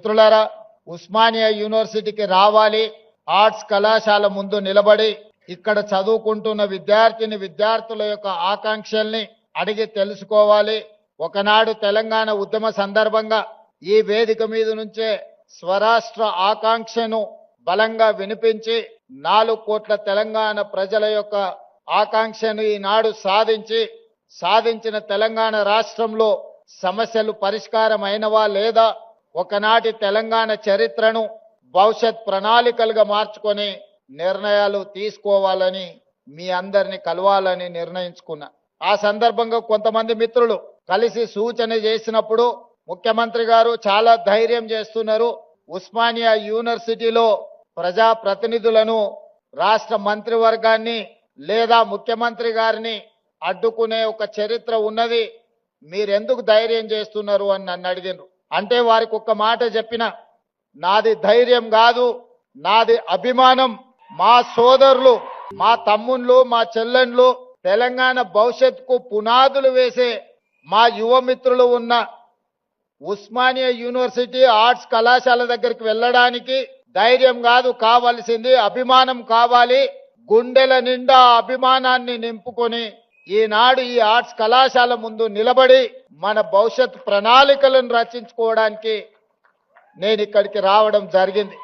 మిత్రులారా ఉస్మానియా యూనివర్సిటీకి రావాలి. ఆర్ట్స్ కళాశాల ముందు నిలబడి ఇక్కడ చదువుకుంటున్న విద్యార్థిని విద్యార్థుల యొక్క ఆకాంక్షల్ని అడిగి తెలుసుకోవాలి. ఒకనాడు తెలంగాణ ఉద్యమ సందర్భంగా ఈ వేదిక మీద నుంచే స్వరాష్ట్ర ఆకాంక్షను బలంగా వినిపించి నాలుగు కోట్ల తెలంగాణ ప్రజల యొక్క ఆకాంక్షను ఈనాడు సాధించి సాధించిన తెలంగాణ రాష్ట్రంలో సమస్యలు పరిష్కారమైనవా లేదా ఒకనాటి తెలంగాణ చరిత్రను భవిష్యత్ ప్రణాళికలుగా మార్చుకొని నిర్ణయాలు తీసుకోవాలని మీ అందరిని కలవాలని నిర్ణయించుకున్నా. ఆ సందర్భంగా కొంతమంది మిత్రులు కలిసి సూచన చేసినప్పుడు ముఖ్యమంత్రి గారు చాలా ధైర్యం చేస్తున్నారు. ఉస్మానియా యూనివర్సిటీలో ప్రజా ప్రతినిధులను రాష్ట్ర మంత్రివర్గాన్ని లేదా ముఖ్యమంత్రి గారిని అడ్డుకునే ఒక చరిత్ర ఉన్నది. మీరెందుకు ధైర్యం చేస్తున్నారు అని నన్ను అడిగినారు. అంటే వారికి ఒక్క మాట చెప్పిన నాది ధైర్యం కాదు నాది అభిమానం మా సోదరులు మా తమ్ముళ్ళు మా చెల్లెండ్లు తెలంగాణ భవిష్యత్తుకు పునాదులు వేసే మా యువమిత్రులు ఉన్న ఉస్మానియా యూనివర్సిటీ ఆర్ట్స్ కళాశాల దగ్గరికి వెళ్ళడానికి ధైర్యం కాదు కావాల్సింది అభిమానం కావాలి. గుండెల నిండా అభిమానాన్ని నింపుకొని ఈనాడు ఈ ఆర్ట్స్ కళాశాల ముందు నిలబడి మన భవిష్యత్ ప్రణాళికలను రచించుకోవడానికి నేను ఇక్కడికి రావడం జరిగింది.